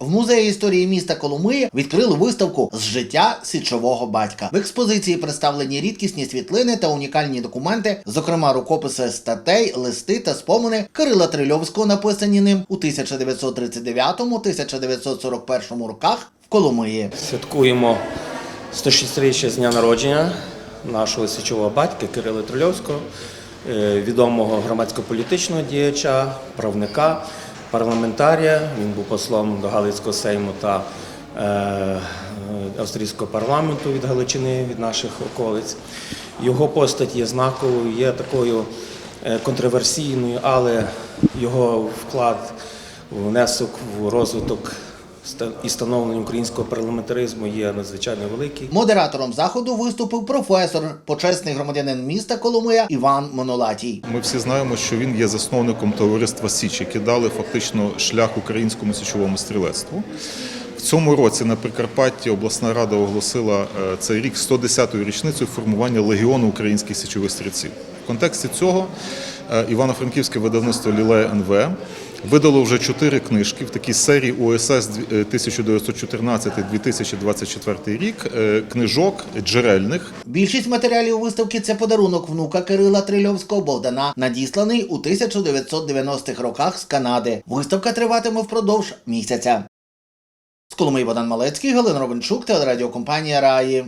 В музеї історії міста Коломиї відкрили виставку з життя січового батька. В експозиції представлені рідкісні світлини та унікальні документи, зокрема рукописи статей, листи та спомини Кирила Трильовського, написані ним у 1939-1941 роках в Коломиї. Святкуємо 106-річчя з дня народження нашого січового батька Кирила Трильовського, е, відомого громадсько-політичного діяча, правника, парламентарія. Він був послом до Галицького сейму та е, австрійського парламенту від Галичини, від наших околиць. Його постать є знаковою, є такою е, контроверсійною, але його вклад, внесок в розвиток і становлення українського парламентаризму є надзвичайно великий. Модератором заходу виступив професор, почесний громадянин міста Коломия Іван Монолатій. Ми всі знаємо, що він є засновником товариства Січ, які дали фактично шлях українському січовому стрілецтву. В цьому році на Прикарпатті обласна рада оголосила е, цей рік 110-ю річницею формування легіону українських січових стрільців. Контексті цього е, Івано-Франківське видавництво Лілея НВ видало вже чотири книжки в такій серії УСС 1914-2024 рік е, книжок джерельних Більшість матеріалів виставки це подарунок внука Кирила Трильовського Богдана, надісланий у 1990-х роках з Канади. Виставка триватиме впродовж місяця. З Коломиї Богдан Малецький, Галина Робенчук, телерадіокомпанія Раї.